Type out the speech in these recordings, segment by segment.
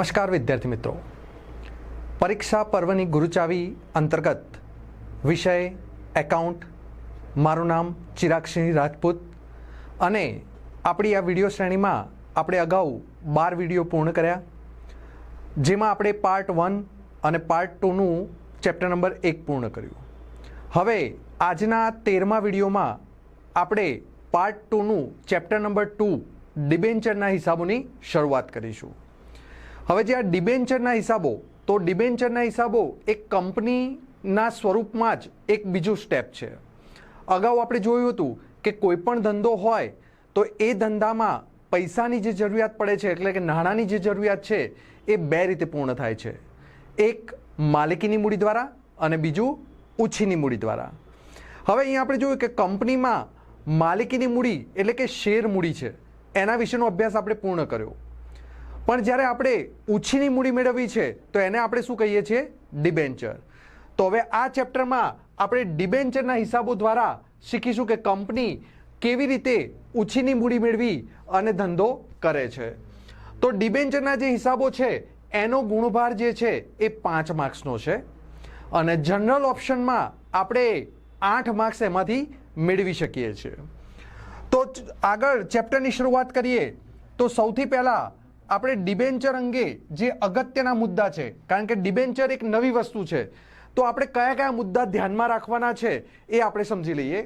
નમસ્કાર વિદ્યાર્થી મિત્રો. પરીક્ષા પર્વની ગુરુચાવી અંતર્ગત વિષય, એકાઉન્ટ, મારું નામ ચિરાગસિંહ રાજપૂત અને આપણી આ વીડિયો શ્રેણીમાં આપણે અગાઉ બાર વીડિયો પૂર્ણ કર્યા. જેમાં આપણે પાર્ટ વન અને પાર્ટ ટુનું ચેપ્ટર નંબર એક પૂર્ણ કર્યું. હવે આજના તેરમા વિડીયોમાં આપણે પાર્ટ ટુનું ચેપ્ટર નંબર ટુ ડિબેન્ચરના હિસાબોની શરૂઆત કરીશું. હવે જે આ ડિબેન્ચરના હિસાબો, તો ડિબેન્ચરના હિસાબો એક કંપનીના સ્વરૂપમાં જ એક બીજું સ્ટેપ છે. અગાઉ આપણે જોયું હતું કે કોઈ પણ ધંધો હોય, તો એ ધંધામાં પૈસાની જે જરૂરિયાત પડે છે, એટલે કે નાણાંની જે જરૂરિયાત છે, એ બે રીતે પૂર્ણ થાય છે. એક માલિકીની મૂડી દ્વારા અને બીજું ઉછીની મૂડી દ્વારા. હવે અહીંયા આપણે જોયું કે કંપનીમાં માલિકીની મૂડી એટલે કે શેર મૂડી છે. એના વિશેનો અભ્યાસ આપણે પૂર્ણ કર્યો. પણ જ્યારે આપણે ઉછીની મૂડી મેળવી છે, તો એને આપણે શું કહીએ છીએ? ડિબેન્ચર તો હવે આ ચેપ્ટરમાં આપણે ડિબેન્ચરના હિસાબો દ્વારા શીખીશું કે કંપની કેવી રીતે ઉછીની મૂડી મેળવી અને ધંધો કરે છે. તો ડિબેન્ચરના જે હિસાબો છે, એનો ગુણભાર જે છે, એ પાંચ માર્ક્સનો છે. અને જનરલ ઓપ્શનમાં આપણે આઠ માર્ક્સ એમાંથી મેળવી શકીએ છીએ. તો આગળ ચેપ્ટરની શરૂઆત કરીએ, તો સૌથી પહેલાં આપણે ડિબેન્ચર અંગે જે અગત્યના મુદ્દા છે, કારણ કે ડિબેન્ચર એક નવી વસ્તુ છે, તો આપણે કયા કયા મુદ્દા ધ્યાનમાં રાખવાના છે એ આપણે સમજી લઈએ.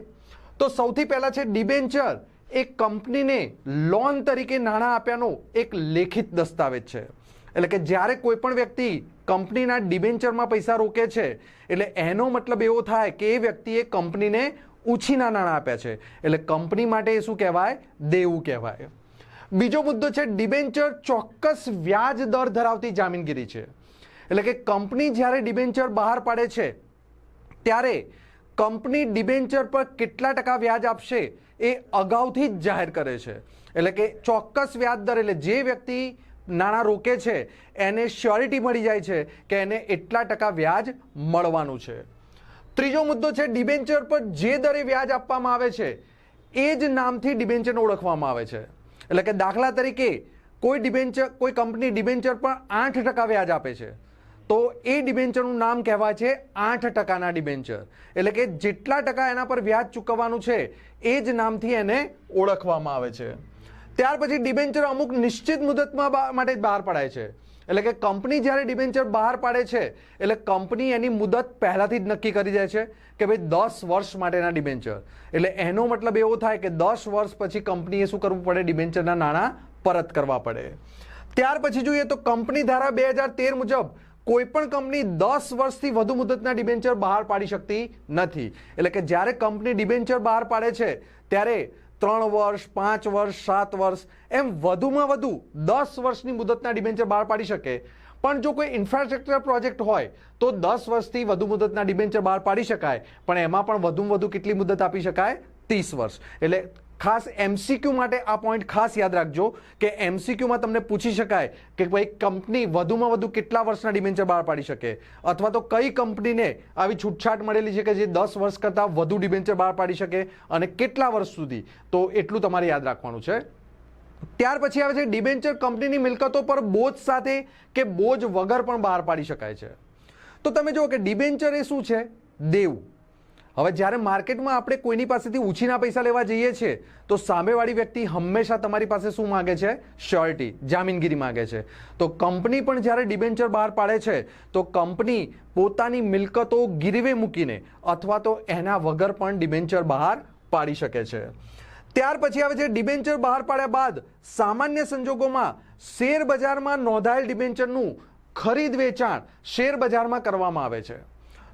તો સૌથી પહેલાં છે ડિબેન્ચર, એ કંપનીને લોન તરીકે નાણાં આપ્યાનો એક લેખિત દસ્તાવેજ છે. એટલે કે જ્યારે કોઈ પણ વ્યક્તિ કંપનીના ડિબેન્ચરમાં પૈસા રોકે છે, એટલે એનો મતલબ એવો થાય કે એ વ્યક્તિએ કંપનીને ઉછીના નાણાં આપ્યા છે. એટલે કંપની માટે એ શું કહેવાય? દેવું કહેવાય. બીજો મુદ્દો છે ડિબેન્ચર ચોક્કસ વ્યાજ દર ધરાવતી જામીનગીરી છે. એટલે કે કંપની જ્યારે ડિબેન્ચર બહાર પાડે છે, ત્યારે કંપની ડિબેન્ચર પર કેટલા ટકા વ્યાજ આપશે એ અગાઉથી જ જાહેર કરે છે. એટલે કે ચોક્કસ વ્યાજ દર, એટલે જે વ્યક્તિ નાણાં રોકે છે, એને શ્યોરિટી મળી જાય છે કે એને એટલા ટકા વ્યાજ મળવાનું છે. ત્રીજો મુદ્દો છે ડિબેન્ચર પર જે દરે વ્યાજ આપવામાં આવે છે, એ જ નામથી ડિબેન્ચરને ઓળખવામાં આવે છે. એટલે કે દાખલા તરીકે કોઈ ડિબેન્ચર કોઈ કંપની ડિબેન્ચર પર આઠ ટકા વ્યાજ આપે છે. તો એ ડિબેન્ચરનું નામ કહેવાય છે આઠ ટકાના ડિબેન્ચર એટલે કે જેટલા ટકા એના પર વ્યાજ ચૂકવવાનું છે, એ જ નામથી એને ઓળખવામાં આવે છે. ત્યાર પછી ડિબેન્ચર અમુક નિશ્ચિત મુદતમાં માટે જ બહાર પડાય છે. એટલે કે કંપની જ્યારે ડિબેન્ચર બહાર પાડે છે, એટલે કંપની એની મુદત પહેલાંથી જ નક્કી કરી દે છે કે ભાઈ દસ વર્ષ માટેના ડિબેન્ચર. એટલે એનો મતલબ એવો થાય કે દસ વર્ષ પછી કંપનીએ શું કરવું પડે? ડિબેન્ચરના નાણાં પરત કરવા પડે. ત્યાર પછી જોઈએ તો કંપની ધારા બે હજાર તેર મુજબ કોઈ પણ કંપની દસ વર્ષથી વધુ મુદતના ડિબેન્ચર બહાર પાડી શકતી નથી. એટલે કે જ્યારે કંપની ડિબેન્ચર બહાર પાડે છે, ત્યારે ત્રણ વર્ષ, પાંચ વર્ષ, સાત વર્ષ, એમ વધુમાં વધુ દસ વર્ષની મુદતના ડિબેન્ચર બહાર પાડી શકે. પણ જો કોઈ ઇન્ફ્રાસ્ટ્રક્ચર પ્રોજેક્ટ હોય, તો દસ વર્ષથી વધુ મુદતના ડિબેન્ચર બહાર પાડી શકાય. પણ એમાં પણ વધુમાં વધુ કેટલી મુદત આપી શકાય? ત્રીસ વર્ષ. એટલે ખાસ એમસીક્યુ માટે આ પોઈન્ટ ખાસ યાદ રાખજો કે એમસીક્યુમાં તમને પૂછી શકાય કે ભાઈ કંપની વધુમાં વધુ કેટલા વર્ષના ડિબેન્ચર બહાર પાડી શકે. અથવા તો કઈ કંપનીને આવી છૂટછાટ મળેલી છે કે જે દસ વર્ષ કરતાં વધુ ડિબેન્ચર બહાર પાડી શકે અને કેટલા વર્ષ સુધી. તો એટલું તમારે યાદ રાખવાનું છે. ત્યાર પછી આવે છે ડિબેન્ચર કંપનીની મિલકતો પર બોજ સાથે કે બોજ વગર પણ બહાર પાડી શકાય છે. તો તમે જુઓ કે ડિબેન્ચર એ શું છે? દેવું. હવે જ્યારે માર્કેટમાં આપણે કોઈની પાસેથી ઉછીના પૈસા લેવા જઈએ છીએ, તો સામેવાળી વ્યક્તિ હંમેશા તમારી પાસે શું માગે છે? શ્યોરિટી જામીનગીરી માગે છે. તો કંપની પણ જ્યારે ડિબેન્ચર બહાર પાડે છે, તો કંપની પોતાની મિલકતો ગીરવે મૂકીને અથવા તો એના વગર પણ ડિબેન્ચર બહાર પાડી શકે છે. ત્યાર પછી આવે છે ડિબેન્ચર બહાર પાડ્યા બાદ સામાન્ય સંજોગોમાં શેર બજારમાં નોંધાયેલ ડિબેન્ચરનું ખરીદ વેચાણ શેર બજારમાં કરવામાં આવે છે.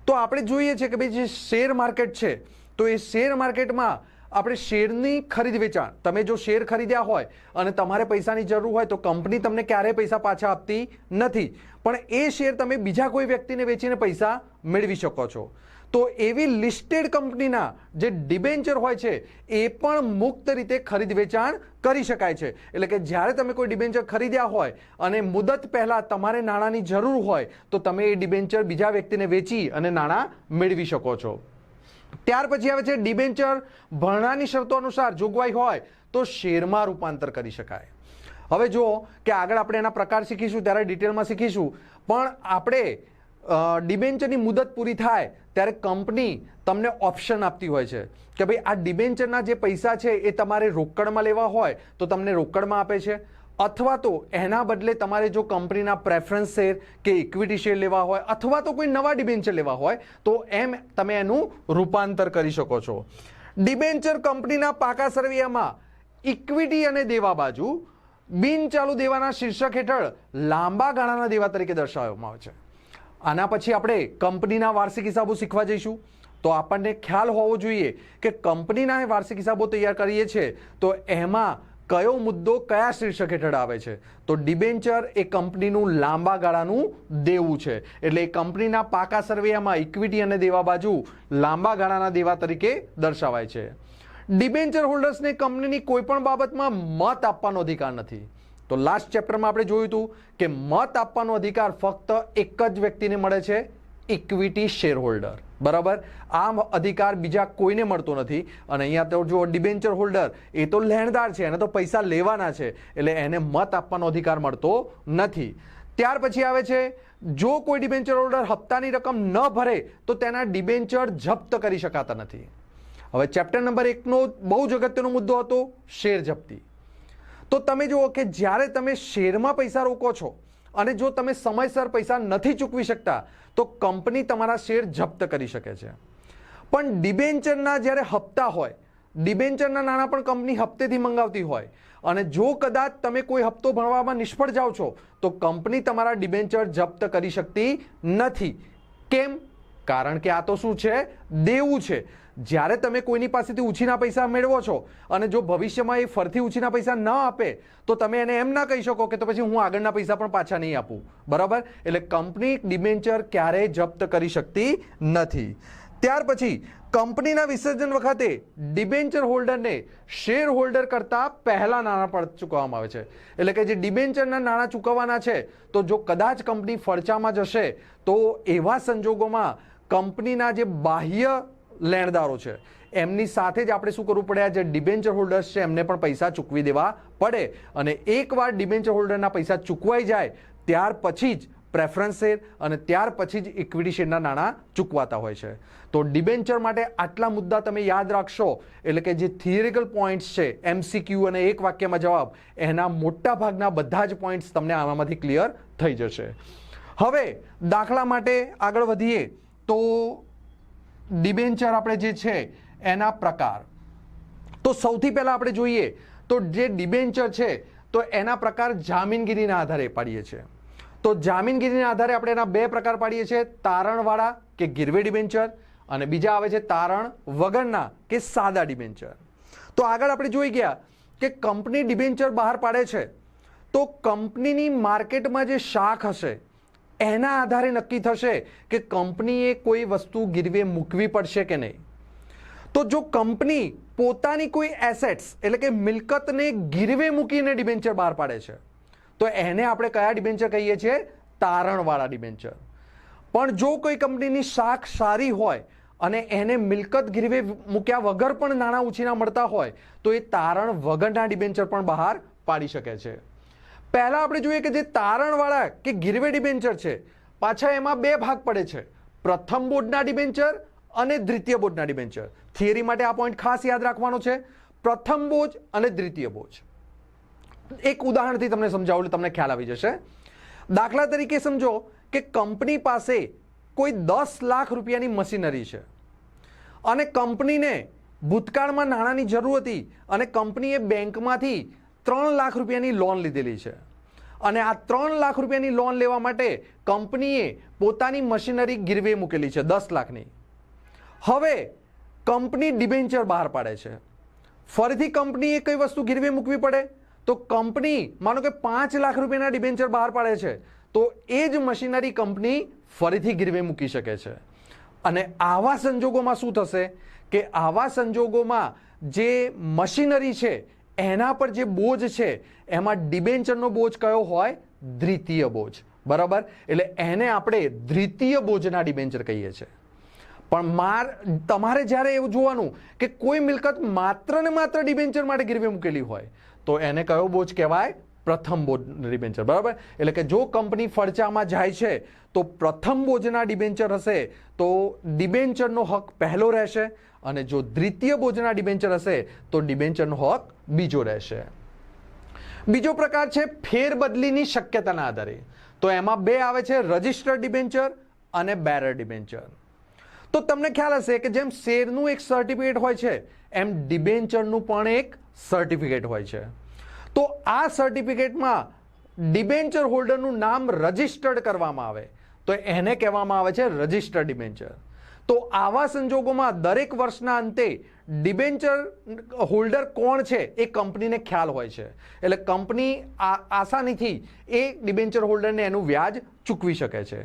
તો આપણે જોઈએ છે કે ભાઈ જે શેર માર્કેટ છે, તો એ શેર માર્કેટમાં આપણે શેરની ખરીદ વેચાણ, તમે જો શેર ખરીદ્યા હોય અને તમારે પૈસાની જરૂર હોય તો કંપની તમને ક્યારેય પૈસા પાછા આપતી નથી. પણ એ શેર તમે બીજા કોઈ વ્યક્તિને વેચીને પૈસા મેળવી શકો છો. તો એવી લિસ્ટેડ કંપનીના જે ડિબેન્ચર હોય છે, એ પણ મુક્ત રીતે ખરીદ વેચાણ કરી શકાય છે. એટલે કે જ્યારે તમે કોઈ ડિબેન્ચર ખરીદ્યા હોય અને મુદત પહેલાં તમારે નાણાંની જરૂર હોય, તો તમે એ ડિબેન્ચર બીજા વ્યક્તિને વેચી અને નાણાં મેળવી શકો છો. ત્યાર પછી આવે છે ડિબેન્ચર ભરણાની શરતો અનુસાર જોગવાઈ હોય, તો શેરમાં રૂપાંતર કરી શકાય. હવે જુઓ કે આગળ આપણે એના પ્રકાર શીખીશું, ત્યારે ડિટેલમાં શીખીશું. પણ આપણે ડિબેન્ચરની મુદત પૂરી થાય, ત્યારે કંપની તમને ઓપ્શન આપતી હોય છે કે ભાઈ આ ડિબેન્ચરના જે પૈસા છે એ તમારે રોકડમાં લેવા હોય, તો તમને રોકડમાં આપે છે. અથવા તો એના બદલે તમારે જો કંપનીના પ્રેફરન્સ શેર કે ઇક્વિટી શેર લેવા હોય, અથવા તો કોઈ નવા ડિબેન્ચર લેવા હોય, તો એમ તમે એનું રૂપાંતર કરી શકો છો. ડિબેન્ચર કંપનીના પાકા સરવૈયામાં ઇક્વિટી અને દેવા બાજુ બિનચાલુ દેવાના શીર્ષક હેઠળ લાંબા ગાળાના દેવા તરીકે દર્શાવવામાં આવે છે. આના પછી આપણે કંપનીના વાર્ષિક હિસાબો શીખવા જઈશું. તો આપણને ખ્યાલ હોવો જોઈએ કે કંપનીના વાર્ષિક હિસાબો તૈયાર કરીએ છીએ તો એમાં કયો મુદ્દો કયા શીર્ષક હેઠળ આવે છે? તો ડિબેન્ચર એ કંપનીનું લાંબા ગાળાનું દેવું છે. એટલે એ કંપનીના પાકા સર્વેયામાં ઇક્વિટી અને દેવા બાજુ લાંબા ગાળાના દેવા તરીકે દર્શાવાય છે. ડિબેન્ચર હોલ્ડર્સને કંપનીની કોઈપણ બાબતમાં મત આપવાનો અધિકાર નથી. તો લાસ્ટ ચેપ્ટરમાં આપણે જોયું હતું કે મત આપવાનો અધિકાર ફક્ત એક જ વ્યક્તિને મળે છે ઇક્વિટી શેર હોલ્ડર બરાબર? આ અધિકાર બીજા કોઈને મળતો નથી. અને અહીંયા તો જો ડિબેન્ચર હોલ્ડર એ તો લેણદાર છે, એને તો પૈસા લેવાના છે, એટલે એને મત આપવાનો અધિકાર મળતો નથી. ત્યાર પછી આવે છે, જો કોઈ ડિબેન્ચર હોલ્ડર હપ્તાની રકમ ન ભરે, તો તેના ડિબેન્ચર જપ્ત કરી શકાતા નથી. હવે ચેપ્ટર નંબર એકનો બહુ જ અગત્યનો મુદ્દો હતો, શેર જપ્તી. તો તમે જુઓ કે જ્યારે તમે શેરમાં પૈસા રોકો છો અને જો તમે સમયસર પૈસા નથી ચૂકવી શકતા, તો કંપની તમારા શેર જપ્ત કરી શકે છે. પણ ડિબેન્ચરના જ્યારે હપ્તા હોય, ડિબેન્ચરના નાણાં પણ કંપની હપ્તેથી મંગાવતી હોય અને જો કદાચ તમે કોઈ હપ્તો ભરવામાં નિષ્ફળ જાઓ છો, તો કંપની તમારા ડિબેન્ચર જપ્ત કરી શકતી નથી. કેમ? કારણ કે આ તો શું છે? દેવું છે. જ્યારે તમે કોઈની પાસેથી ઉછીના પૈસા મેળવો છો અને જો ભવિષ્યમાં એ ફરથી ઉછીના પૈસા ન આપે, તો તમે એને એમ ના કહી શકો કે તો પછી હું આગળના પૈસા પણ પાછા નહીં આપું. બરાબર? એટલે કંપની ડિબેન્ચર ક્યારેય જપ્ત કરી શકતી નથી. ત્યાર પછી કંપનીના વિસર્જન વખતે ડિબેન્ચર હોલ્ડરને શેર હોલ્ડર કરતાં પહેલાં નાણાં પણ ચૂકવવામાં આવે છે. એટલે કે જે ડિબેન્ચરના નાણાં ચૂકવવાના છે, તો જો કદાચ કંપની ફરચામાં જશે, તો એવા સંજોગોમાં કંપનીના જે બાહ્ય લેણદારો છે, એમની સાથે જ આપણે શું કરવું પડે? આ જે ડિબેન્ચર હોલ્ડર્સ છે, એમને પણ પૈસા ચૂકવી દેવા પડે. અને એકવાર ડિબેન્ચર હોલ્ડરના પૈસા ચૂકવાઈ જાય, ત્યાર પછી જ પ્રેફરન્સ શેર અને ત્યાર પછી જ ઇક્વિટી શેરના નાણાં ચૂકવાતા હોય છે. તો ડિબેન્ચર માટે આટલા મુદ્દા તમે યાદ રાખશો. એટલે કે જે થિયરિકલ પોઈન્ટ્સ છે એમસીક્યુ અને એક વાક્યમાં જવાબ, એના મોટા ભાગના બધા જ પોઈન્ટ્સ તમને આમાંથી ક્લિયર થઈ જશે. હવે દાખલા માટે આગળ વધીએ. તો ડિબેન્ચર આપણે જે છે, એના પ્રકાર. તો સૌથી પહેલાં આપણે જોઈએ, તો જે ડિબેન્ચર છે, તો એના પ્રકાર જામીનગીરીના આધારે પાડીએ છીએ. તો જામીનગીરીના આધારે આપણે એના બે પ્રકાર પાડીએ છીએ, તારણવાળા કે ગીરવે ડિબેન્ચર અને બીજા આવે છે તારણ વગરના કે સાદા ડિબેન્ચર. તો આગળ આપણે જોઈ ગયા કે કંપની ડિબેન્ચર બહાર પાડે છે. તો કંપનીની માર્કેટમાં જે શાખ હશે એના આધારે નક્કી થશે કે કંપનીએ કોઈ વસ્તુ ગીરવે મૂકવી પડશે કે નહીં. તો જો કંપની પોતાની કોઈ એસેટ્સ એટલે કે મિલકતને ગીરવે મૂકીને ડિબેન્ચર બહાર પાડે છે, તો એને આપણે કયા ડિબેન્ચર કહીએ છીએ? તારણવાળા ડિબેન્ચર પણ જો કોઈ કંપનીની શાખ સારી હોય અને એને મિલકત ગીરવે મૂક્યા વગર પણ નાણાં ઉછીના મળતા હોય, તો એ તારણ વગરના ડિબેન્ચર પણ બહાર પાડી શકે છે. પહેલા આપણે જોઈએ કે જે તારણવાળા કે ગીરવે ડિબેન્ચર છે, પાછા એમાં બે ભાગ પડે છે. પ્રથમ બોર્ડના ડિબેન્ચર અને દ્વિતીય બોર્ડના ડિબેન્ચર. થિયરી માટે આ પોઈન્ટ ખાસ યાદ રાખવાનો છે. પ્રથમ બોજ અને દ્વિતીય બોજ. એક ઉદાહરણથી તમને સમજાવું તમને ખ્યાલ આવી જશે. દાખલા તરીકે સમજો કે કંપની પાસે કોઈ દસ લાખ રૂપિયાની મશીનરી છે. અને કંપનીને ભૂતકાળમાં નાણાંની જરૂર હતી અને કંપનીએ બેંકમાંથી ત્રણ લાખ રૂપિયાની લોન લીધેલી છે. અને આ ત્રણ લાખ રૂપિયાની લોન લેવા માટે કંપનીએ પોતાની મશીનરી ગીરવે મૂકેલી છે, દસ લાખની. હવે કંપની ડિબેન્ચર બહાર પાડે છે. ફરીથી કંપનીએ કઈ વસ્તુ ગીરવે મૂકવી પડે? તો કંપની, માનો કે પાંચ લાખ રૂપિયાના ડિબેન્ચર બહાર પાડે છે, તો એ જ મશીનરી કંપની ફરીથી ગીરવે મૂકી શકે છે. અને આવા સંજોગોમાં શું થશે? કે આવા સંજોગોમાં જે મશીનરી છે એના પર જે બોજ છે, એમાં ડિબેન્ચરનો બોજ કયો હોય? દ્વિતીય બોજ. બરાબર? એટલે એને આપણે દ્વિતીય બોજના ડિબેન્ચર કહીએ છીએ. પણ માર, તમારે જ્યારે એવું જોવાનું કે કોઈ મિલકત માત્ર ને માત્ર ડિબેન્ચર માટે ગીરવે મૂકેલી હોય, તો એને કયો બોજ કહેવાય? પ્રથમ બોજ ડિબેન્ચર. બરાબર? એટલે કે જો કંપની ફરચામાં જાય છે, તો પ્રથમ બોજના ડિબેન્ચર હશે, તો ડિબેન્ચરનો હક પહેલો રહેશે અને જો દ્વિતીય બોજના ડિબેન્ચર હશે, તો ડિબેન્ચરનો હક બીજો રહેશે. બીજો પ્રકાર છે ફેરબદલીની શક્યતાના આધારે. તો એમાં બે આવે છે રજિસ્ટર્ડ ડિબેન્ચર અને બેરર ડિબેન્ચર. તો તમને ખ્યાલ હશે કે જેમ શેરનું એક સર્ટિફિકેટ હોય છે, એમ ડિબેન્ચરનું પણ એક સર્ટિફિકેટ હોય છે. તો આ સર્ટિફિકેટમાં ડિબેન્ચર હોલ્ડરનું નામ રજિસ્ટર્ડ કરવામાં આવે. તો એને કહેવામાં આવે છે રજિસ્ટર્ડ ડિબેન્ચર. તો આવા સંજોગોમાં દરેક વર્ષના અંતે ડિબેન્ચર હોલ્ડર કોણ છે એ કંપનીને ખ્યાલ હોય છે. એટલે કંપની આસાનીથી એ ડિબેન્ચર હોલ્ડરને એનું વ્યાજ ચૂકવી શકે છે.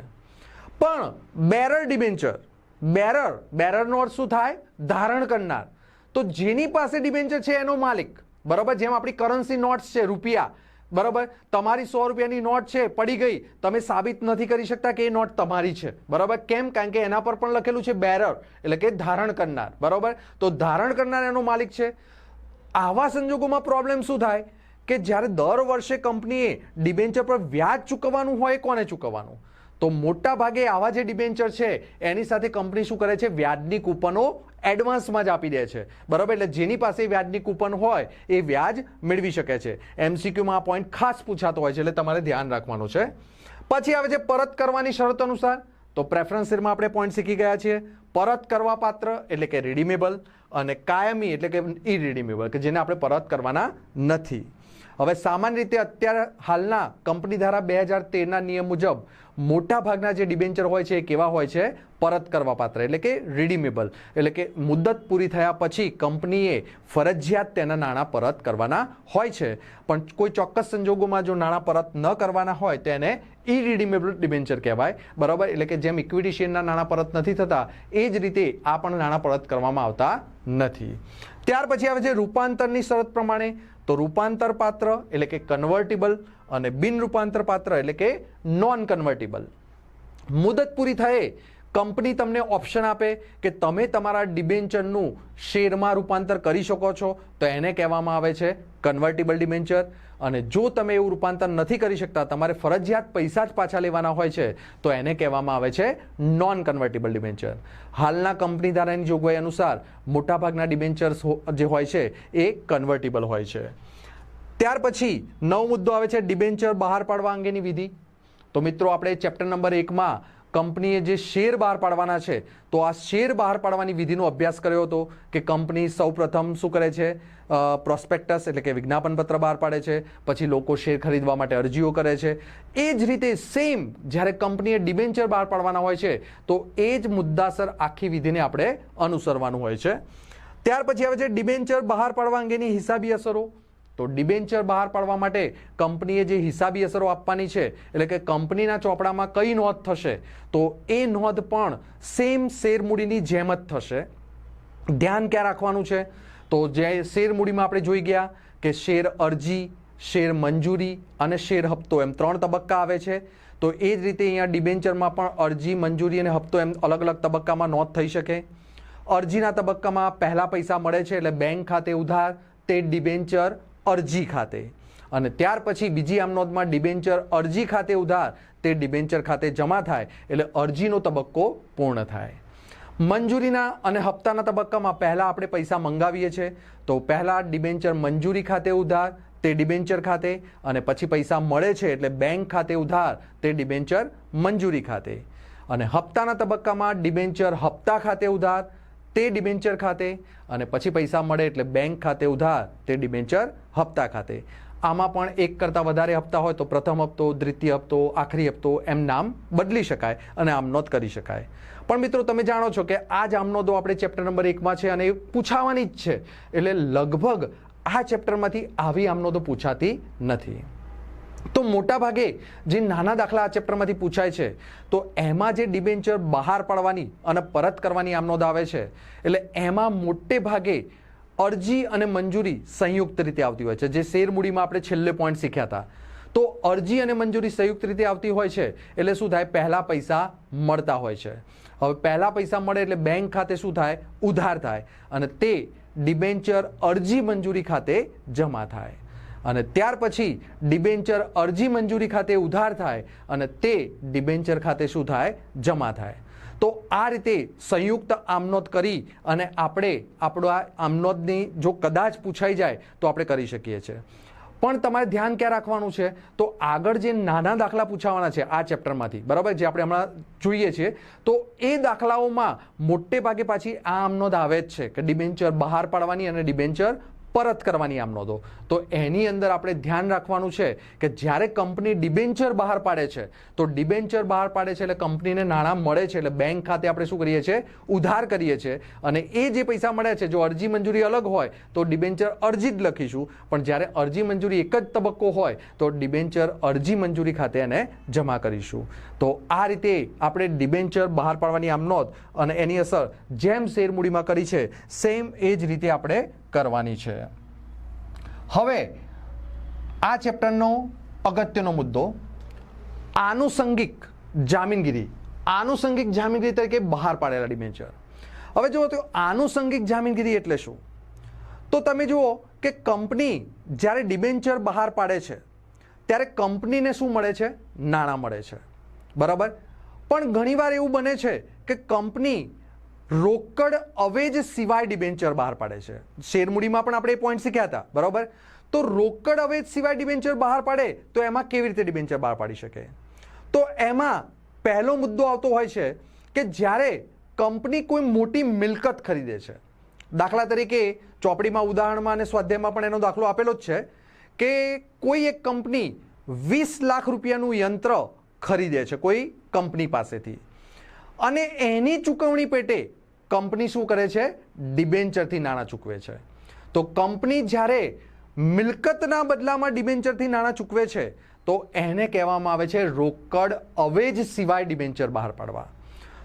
પણ બેરર ડિબેન્ચર, બેરર, બેરરનો અર્થ શું થાય? ધારણ કરનાર. તો જેની પાસે ડિબેન્ચર છે એનો માલિક, બરાબર? જેમ આપણી કરન્સી નોટ્સ છે, રૂપિયા બરાબર? તમારી સો રૂપિયાની નોટ છે, પડી ગઈ. તમે સાબિત નથી કરી શકતા કે એ નોટ તમારી છે. બરાબર? કેમ? કારણ કે એના પર પણ લખેલું છે બેરર એટલે કે ધારણ કરનાર. બરાબર? તો ધારણ કરનાર એનો માલિક છે. આવા સંજોગોમાં પ્રોબ્લેમ શું થાય? કે જ્યારે દર વર્ષે કંપનીએ ડિબેન્ચર પર વ્યાજ ચૂકવવાનું હોય, કોને ચૂકવવાનું? તો મોટા ભાગે આવા જે ડિબેન્ચર છે, એની સાથે કંપની શું કરે છે? વ્યાજની કૂપનો એડવાન્સમાં જ આપી દે છે. બરાબર? એટલે જેની પાસે વ્યાજની કૂપન હોય, એ વ્યાજ મેળવી શકે છે. એમસીક્યુમાં આ પોઈન્ટ ખાસ પૂછાતો હોય છે, એટલે તમારે ધ્યાન રાખવાનું છે. પછી આવે છે પરત કરવાની શરત અનુસાર. તો પ્રેફરન્સ શેરમાં આપણે પોઈન્ટ શીખી ગયા છીએ. પરત કરવા પાત્ર એટલે કે રિડીમેબલ અને કાયમી એટલે કે ઇરિડીમેબલ કે જેને આપણે પરત કરવાના નથી. હવે સામાન્ય રીતે અત્યારે હાલના કંપની ધારા બે હજાર તેરના નિયમ મુજબ મોટા ભાગના જે ડિબેન્ચર હોય છે એ કેવા હોય છે? પરત કરવા પાત્ર. એટલે કે રિડીમેબલ એટલે કે મુદ્દત પૂરી થયા પછી કંપનીએ ફરજિયાત તેના નાણાં પરત કરવાના હોય છે. પણ કોઈ ચોક્કસ સંજોગોમાં જો નાણાં પરત ન કરવાના હોય, તો એને ઇરિડીમેબલ ડિબેન્ચર કહેવાય. બરાબર? એટલે કે જેમ ઇક્વિટી શેરના નાણાં પરત નથી થતા, એ જ રીતે આ પણ નાણાં પરત કરવામાં આવતા નથી. ત્યાર પછી આવે છે રૂપાંતરની શરત પ્રમાણે. તો રૂપાંતર પાત્ર એટલે કે કન્વર્ટિબલ અને બિન રૂપાંતર પાત્ર એટલે કે નોન કન્વર્ટિબલ મુદત પૂરી થયે, કંપની તમને ઓપ્શન આપે કે તમે તમારા ડિબેન્ચરનું શેરમાં રૂપાંતર કરી શકો છો. તો એને કહેવામાં આવે છે કન્વર્ટિબલ ડિબેન્ચર અને જો તમે એવું રૂપાંતર નથી કરી શકતા, તમારે ફરજિયાત પૈસા જ પાછા લેવાના હોય છે, તો એને કહેવામાં આવે છે નોન કન્વર્ટેબલ ડિબેન્ચર હાલના કંપની ધારાની જોગવાઈ અનુસાર મોટાભાગના ડિબેન્ચર્સ જે હોય છે, એ કન્વર્ટિબલ હોય છે. ત્યાર પછી નવ મુદ્દો આવે છે ડિબેન્ચર બહાર પાડવા અંગેની વિધિ. તો મિત્રો, આપણે ચેપ્ટર નંબર એકમાં કંપનીએ જે શેર બહાર પાડવાના છે, તો આ શેર બહાર પાડવાની વિધિનો અભ્યાસ કર્યો હતો કે કંપની સૌપ્રથમ શું કરે છે? પ્રોસ્પેક્ટસ એટલે કે વિજ્ઞાપન પત્ર બહાર પાડે છે, પછી લોકો શેર ખરીદવા માટે અરજીઓ કરે છે. એ જ રીતે સેમ જ્યારે કંપનીએ ડિબેન્ચર બહાર પાડવાના હોય છે, તો એ જ મુદ્દાસર આખી વિધિને આપણે અનુસરવાનું હોય છે. ત્યાર પછી આવે છે ડિબેન્ચર બહાર પાડવા અંગેની હિસાબી અસરો. તો ડિબેન્ચર બહાર પાડવા માટે કંપનીએ જે હિસાબી અસરો આપવાની છે, એટલે કે કંપનીના ચોપડામાં કઈ નોંધ થશે, તો એ નોંધ પણ સેમ શેરમૂડીની જેમ જ થશે. ધ્યાન ક્યાં રાખવાનું છે? તો જે શેરમૂડીમાં આપણે જોઈ ગયા કે શેર અરજી, શેર મંજૂરી અને શેર હપ્તો એમ ત્રણ તબક્કા આવે છે. તો એ જ રીતે અહીંયા ડિબેન્ચરમાં પણ અરજી, મંજૂરી અને હપ્તો એમ અલગ અલગ તબક્કામાં નોંધ થઈ શકે. અરજીના તબક્કામાં પહેલા પૈસા મળે છે, એટલે બેંક ખાતે ઉધાર, તે ડિબેન્ચર અરજી ખાતે. અને ત્યાર પછી બીજી આમ નોંધમાં ડિબેન્ચર અરજી ખાતે ઉધાર. તે ડિબેન્ચર ખાતે જમા થાય એટલે અરજીનો તબક્કો પૂર્ણ થાય. મંજૂરીના અને હપ્તાના તબક્કામાં પહેલાં આપણે પૈસા મંગાવીએ છીએ. તો પહેલાં ડિબેન્ચર મંજૂરી ખાતે ઉધાર, તે ડિબેન્ચર ખાતે. અને પછી પૈસા મળે છે એટલે બેંક ખાતે ઉધાર, તે ડિબેન્ચર મંજૂરી ખાતે. અને હપ્તાના તબક્કામાં ડિબેન્ચર હપ્તા ખાતે ઉધાર તે ડિબેન્ચર ખાતે અને પછી પૈસા મળે એટલે બેંક ખાતે ઉધાર, તે ડિબેન્ચર હપ્તા ખાતે. આમાં પણ એક કરતાં વધારે હપ્તા હોય તો પ્રથમ હપ્તો, દ્વિતીય હપ્તો, આખરી હપ્તો એમ નામ બદલી શકાય અને આમનોંધ કરી શકાય. પણ મિત્રો તમે જાણો છો કે આ જ આમનોંધો આપણે ચેપ્ટર નંબર એકમાં છે અને એ પૂછાવાની જ છે. એટલે લગભગ આ ચેપ્ટરમાંથી આવી આમનોદો પૂછાતી નથી. તો મોટા ભાગે જે નાના દાખલા આ ચેપ્ટરમાંથી પૂછાય છે, તો એમાં જે ડિબેન્ચર બહાર પાડવાની અને પરત કરવાની આમનો આવે છે, એટલે એમાં મોટે ભાગે અરજી અને મંજૂરી સંયુક્ત રીતે આવતી હોય છે. જે શેરમૂડીમાં આપણે છેલ્લે પોઈન્ટ શીખ્યા હતા. તો અરજી અને મંજૂરી સંયુક્ત રીતે આવતી હોય છે, એટલે શું થાય? પહેલાં પૈસા મળતા હોય છે. હવે પહેલાં પૈસા મળે એટલે બેંક ખાતે શું થાય? ઉધાર થાય. અને તે ડિબેન્ચર અરજી મંજૂરી ખાતે જમા થાય. અને ત્યાર પછી ડિબેન્ચર અરજી મંજૂરી ખાતે ઉધાર થાય અને તે ડિબેન્ચર ખાતે શું થાય? જમા થાય. તો આ રીતે સંયુક્ત આમનોદ કરી અને આપણે આપણો આ આમનોદની જો કદાચ પૂછાઈ જાય તો આપણે કરી શકીએ છીએ. પણ તમારે ધ્યાન ક્યાં રાખવાનું છે? તો આગળ જે નાના દાખલા પૂછાવાના છે આ ચેપ્ટરમાંથી, બરાબર? જે આપણે હમણાં જોઈએ છીએ. તો એ દાખલાઓમાં મોટે ભાગે પાછી આ આમનોદ આવે જ છે કે ડિબેન્ચર બહાર પાડવાની અને ડિબેન્ચર પરત કરવાની આમ નોંધો. તો એની અંદર આપણે ધ્યાન રાખવાનું છે કે જ્યારે કંપની ડિબેન્ચર બહાર પાડે છે, તો ડિબેન્ચર બહાર પાડે છે એટલે કંપનીને નાણાં મળે છે એટલે બેંક ખાતે આપણે શું કરીએ છીએ? ઉધાર કરીએ છીએ. અને એ જે પૈસા મળે છે, જો અરજી મંજૂરી અલગ હોય, તો ડિબેન્ચર અરજી જ લખીશું. પણ જ્યારે અરજી મંજૂરી એક જ તબક્કો હોય, તો ડિબેન્ચર અરજી મંજૂરી ખાતે એને જમા કરીશું. તો આ રીતે આપણે ડિબેન્ચર બહાર પાડવાની આમ નોંધ અને એની અસર જેમ શેરમૂડીમાં કરી છે, સેમ એ જ રીતે આપણે કરવાની છે. હવે આ ચેપ્ટરનો અગત્યનો મુદ્દો આનુષંગિક જામીનગીરી. આનુષંગિક જામીનગીરી તરીકે બહાર પાડેલા ડિબેન્ચર. હવે જુઓ તો આનુષંગિક જામીનગીરી એટલે શું? તો તમે જુઓ કે કંપની જ્યારે ડિબેન્ચર બહાર પાડે છે, ત્યારે કંપનીને શું મળે છે? નાણાં મળે છે. બરાબર? પણ ઘણીવાર એવું બને છે કે કંપની રોકડ અવેજ સિવાય ડિબેન્ચર બહાર પાડે છે. શેરમૂડીમાં પણ આપણે એ પોઈન્ટ શીખ્યા હતા, બરાબર? તો રોકડ અવેજ સિવાય ડિબેન્ચર બહાર પાડે, તો એમાં કેવી રીતે ડિબેન્ચર બહાર પાડી શકે? તો એમાં પહેલો મુદ્દો આવતો હોય છે કે જ્યારે કંપની કોઈ મોટી મિલકત ખરીદે છે. દાખલા તરીકે ચોપડીમાં ઉદાહરણમાં અને સ્વાધ્યાયમાં પણ એનો દાખલો આપેલો જ છે કે કોઈ એક કંપની વીસ લાખ રૂપિયાનું યંત્ર ખરીદે છે કોઈ કંપની પાસેથી. અને એની ચૂકવણી પેટે કંપની શું કરે છે? ડિબેન્ચરથી નાણાં ચૂકવે છે. તો કંપની જ્યારે મિલકતના બદલામાં ડિબેન્ચરથી નાણાં ચૂકવે છે, તો એને કહેવામાં આવે છે રોકડ અવેજ સિવાય ડિબેન્ચર બહાર પાડવા.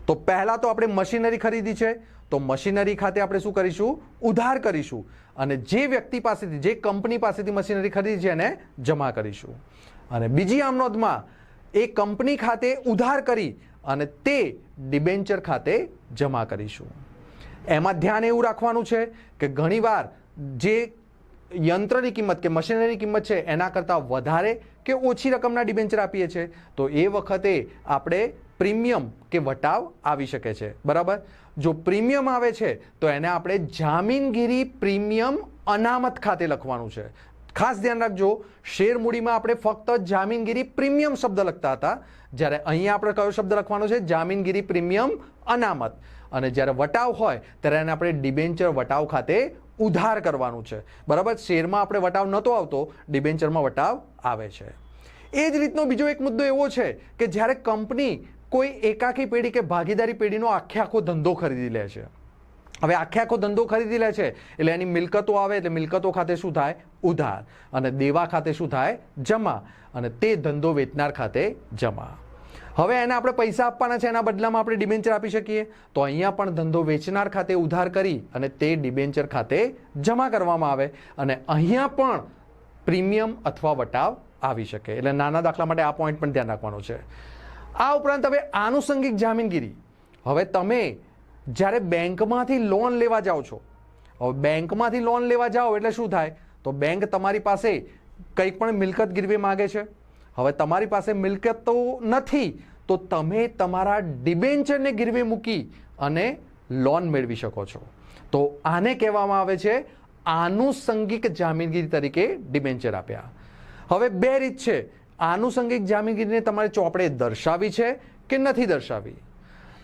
તો પહેલાં તો આપણે મશીનરી ખરીદી છે, તો મશીનરી ખાતે આપણે શું કરીશું? ઉધાર કરીશું. અને જે વ્યક્તિ પાસેથી, જે કંપની પાસેથી મશીનરી ખરીદી છે, એને જમા કરીશું. અને બીજી આમ નોંધમાં, એ કંપની ખાતે ઉધાર કરી અને તે ડિબેન્ચર ખાતે જમા કરીશું. એમાં ધ્યાન એવું રાખવાનું છે કે ઘણીવાર જે યંત્રની કિંમત કે મશીનરીની કિંમત છે, એના કરતાં વધારે કે ઓછી રકમના ડિબેન્ચર આપીએ છીએ. તો એ વખતે આપણે પ્રીમિયમ કે વટાવ આવી શકે છે. બરાબર? જો પ્રીમિયમ આવે છે, તો એને આપણે જામીનગીરી પ્રીમિયમ અનામત ખાતે લખવાનું છે. ખાસ ધ્યાન રાખજો શેર મૂડીમાં આપણે ફક્ત જામીનગીરી પ્રીમિયમ શબ્દ લખતા હતા. જ્યારે અહીંયા આપણે કયો શબ્દ લખવાનો છે? જામીનગીરી પ્રીમિયમ અનામત. અને જ્યારે વટાવ હોય, ત્યારે એને આપણે ડિબેન્ચર વટાવ ખાતે ઉધાર કરવાનું છે. બરાબર? શેરમાં આપણે વટાવ નહોતો આવતો, ડિબેન્ચરમાં વટાવ આવે છે. એ જ રીતનો બીજો એક મુદ્દો એવો છે કે જ્યારે કંપની કોઈ એકાકી પેઢી કે ભાગીદારી પેઢીનો આખે આખો ધંધો ખરીદી લે છે. હવે આખે આખો ધંધો ખરીદી લે છે, એટલે એની મિલકતો આવે, એટલે મિલકતો ખાતે શું થાય? ઉધાર. અને દેવા ખાતે શું થાય? જમા. અને તે ધંધો વેચનાર ખાતે જમા. હવે એને આપણે પૈસા આપવાના છે, એના બદલામાં આપણે ડિબેન્ચર આપી શકીએ. તો અહીંયા પણ ધંધો વેચનાર ખાતે ઉધાર કરી અને તે ડિબેન્ચર ખાતે જમા કરવામાં આવે. અને અહીંયા પણ પ્રીમિયમ અથવા વટાવ આવી શકે. એટલે નાના દાખલા માટે આ પોઈન્ટ પણ ધ્યાન રાખવાનો છે. આ ઉપરાંત હવે આનુષંગિક જામીનગીરી. હવે તમે જ્યારે બેંકમાંથી લોન લેવા જાઓ છો, હવે બેંકમાંથી લોન લેવા જાઓ એટલે શું થાય? તો બેંક તમારી પાસે કંઈક પણ મિલકત ગીરવે માગે છે. હવે તમારી પાસે મિલકત તો નથી, તો તમે તમારા ડિબેન્ચરને ગીરવે મૂકી અને લોન મેળવી શકો છો. તો આને કહેવામાં આવે છે આનુષંગિક જામીનગીરી તરીકે ડિબેન્ચર આપ્યા. હવે બે રીત છે. આનુષંગિક જામીનગીરીને તમારે ચોપડે દર્શાવી છે કે નથી દર્શાવી?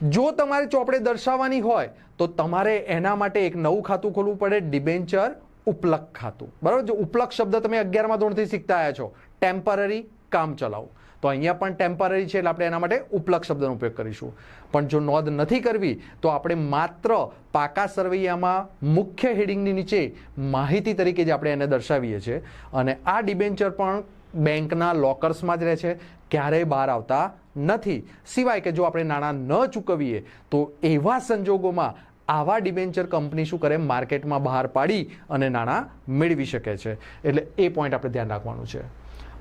જો તમારે ચોપડે દર્શાવવાની હોય, તો તમારે એના માટે એક નવું ખાતું ખોલવું પડે, ડિબેન્ચર ઉપલક ખાતું. બરાબર? જો ઉપલક શબ્દ તમે અગિયારમાં ધોરણથી શીખતા આવ્યા છો ટેમ્પરરી કામ ચલાવો. તો અહીંયા પણ ટેમ્પરરી છે એટલે આપણે એના માટે ઉપલક શબ્દનો ઉપયોગ કરીશું. પણ જો નોંધ નથી કરવી, તો આપણે માત્ર પાકા સરવૈયામાં મુખ્ય હેડિંગની નીચે માહિતી તરીકે જ આપણે એને દર્શાવીએ છીએ. અને આ ડિબેન્ચર પણ બેંકના લોકર્સમાં જ રહે છે. ક્યારેય બહાર આવતા નથી. સિવાય કે જો આપણે નાણાં ન ચૂકવીએ, તો એવા સંજોગોમાં આવા ડિબેન્ચર કંપની શું કરે? માર્કેટમાં બહાર પાડી અને નાણાં મેળવી શકે છે. એટલે એ પોઈન્ટ આપણે ધ્યાન રાખવાનું છે.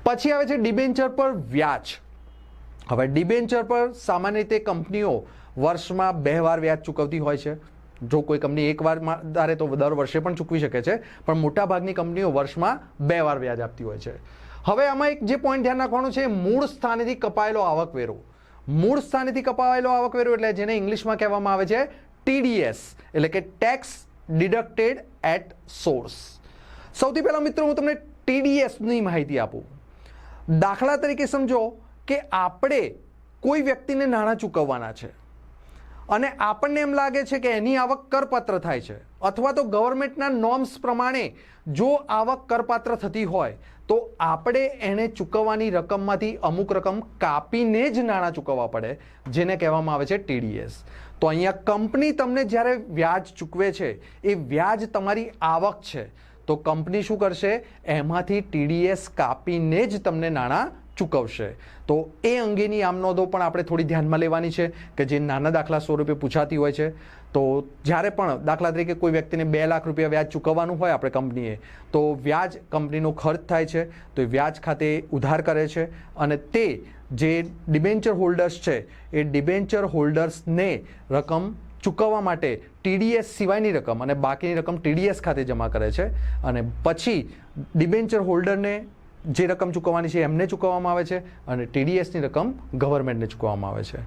પછી આવે છે ડિબેન્ચર પર વ્યાજ. હવે ડિબેન્ચર પર સામાન્ય રીતે કંપનીઓ વર્ષમાં બે વાર વ્યાજ ચૂકવતી હોય છે. જો કોઈ કંપની એક વાર ધારે તો દર વર્ષે પણ ચૂકવી શકે છે, પણ મોટાભાગની કંપનીઓ વર્ષમાં બે વાર વ્યાજ આપતી હોય છે. હવે આમાં એક જે પોઈન્ટ ધ્યાન રાખવાનું છે, મૂળ સ્થાનેથી કપાયેલો આવકવેરો. મૂળ સ્થાનેથી કપાયેલો આવકવેરો એટલે જેને ઇંગ્લિશમાં કહેવામાં આવે છે ટીડીએસ એટલે કે ટેક્સ ડિડક્ટેડ એટ સોર્સ સૌથી પહેલાં મિત્રો, હું તમને ટીડીએસની માહિતી આપું. દાખલા તરીકે સમજો કે આપણે કોઈ વ્યક્તિને નાણાં ચૂકવવાના છે અને આપણને એમ લાગે છે કે એની આવક કરપાત્ર થાય છે. અથવા તો ગવર્મેન્ટના નોર્મ્સ પ્રમાણે જો આવક કરપાત્ર થતી હોય, તો આપણે એને ચૂકવવાની રકમમાંથી અમુક રકમ કાપીને જ નાણાં ચૂકવવા પડે, જેને કહેવામાં આવે છે ટીડીએસ તો અહીંયા કંપની તમને જ્યારે વ્યાજ ચૂકવે છે, એ વ્યાજ તમારી આવક છે. તો કંપની શું કરશે? એમાંથી ટીડીએસ કાપીને જ તમને નાણાં ચૂકવશે. તો એ અંગેની આમ નોંધો પણ આપણે થોડી ધ્યાનમાં લેવાની છે કે જે નાના દાખલા સ્વરૂપે પૂછાતી હોય છે. તો જ્યારે પણ દાખલા તરીકે કોઈ વ્યક્તિને બે લાખ રૂપિયા વ્યાજ ચૂકવવાનું હોય આપણે કંપનીએ, તો વ્યાજ કંપનીનો ખર્ચ થાય છે. તો એ વ્યાજ ખાતે ઉધાર કરે છે અને તે જે ડિબેન્ચર હોલ્ડર્સ છે, એ ડિબેન્ચર હોલ્ડર્સને રકમ ચૂકવવા માટે ટીડીએસ સિવાયની રકમ અને બાકીની રકમ ટીડીએસ ખાતે જમા કરે છે. અને પછી ડિબેન્ચર હોલ્ડરને જે રકમ ચૂકવવાની છે એમને ચૂકવવામાં આવે છે અને ટીડીએસની રકમ ગવર્મેન્ટને ચૂકવવામાં આવે છે.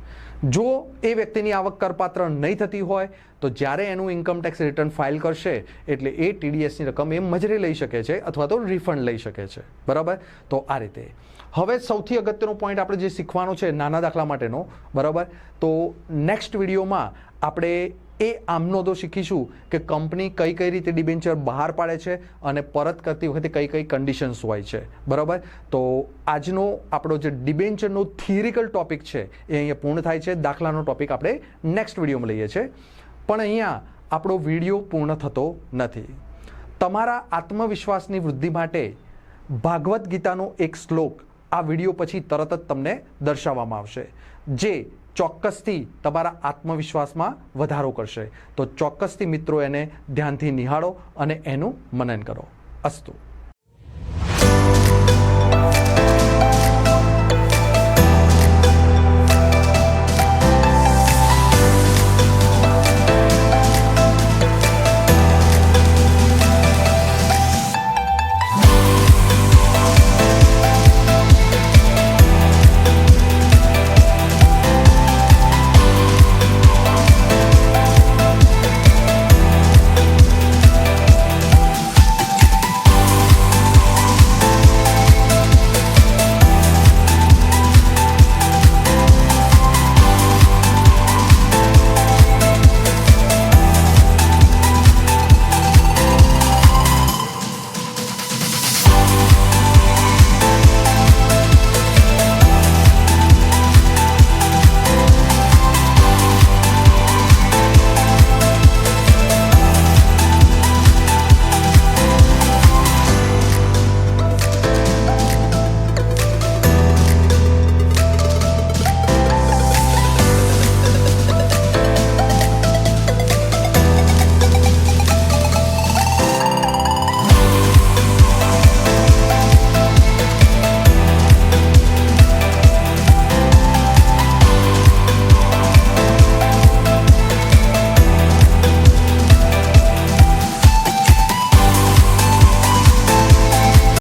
જો એ વ્યક્તિની આવક કરપાત્ર નહીં થતી હોય, તો જ્યારે એનું ઇન્કમ ટેક્સ રિટર્ન ફાઇલ કરશે, એટલે એ ટીડીએસની રકમ એ મજરે લઈ શકે છે અથવા તો રિફંડ લઈ શકે છે. બરાબર? તો આ રીતે. હવે સૌથી અગત્યનો પોઈન્ટ આપણે જે શીખવાનો છે નાના દાખલા માટેનો, બરાબર? તો નેક્સ્ટ વિડીયોમાં આપણે એ આમનો તો શીખીશું કે કંપની કઈ કઈ રીતે ડિબેન્ચર બહાર પાડે છે અને પરત કરતી વખતે કઈ કઈ કન્ડિશન્સ હોય છે. બરાબર? તો આજનો આપણો જે ડિબેન્ચરનો થિયરિકલ ટોપિક છે, એ અહીંયા પૂર્ણ થાય છે. દાખલાનો ટોપિક આપણે નેક્સ્ટ વિડીયોમાં લઈએ છીએ. પણ અહીંયા આપણો વીડિયો પૂર્ણ થતો નથી. તમારા આત્મવિશ્વાસની વૃદ્ધિ માટે ભાગવદ્ ગીતાનો એક શ્લોક આ વીડિયો પછી તરત જ તમને દર્શાવવામાં આવશે. જે ચોક્કસથી તમારા આત્મવિશ્વાસમાં વધારો કરશે. તો ચોક્કસથી મિત્રો એને ધ્યાનથી નિહાળો અને એનું મનન કરો. અસ્તુ.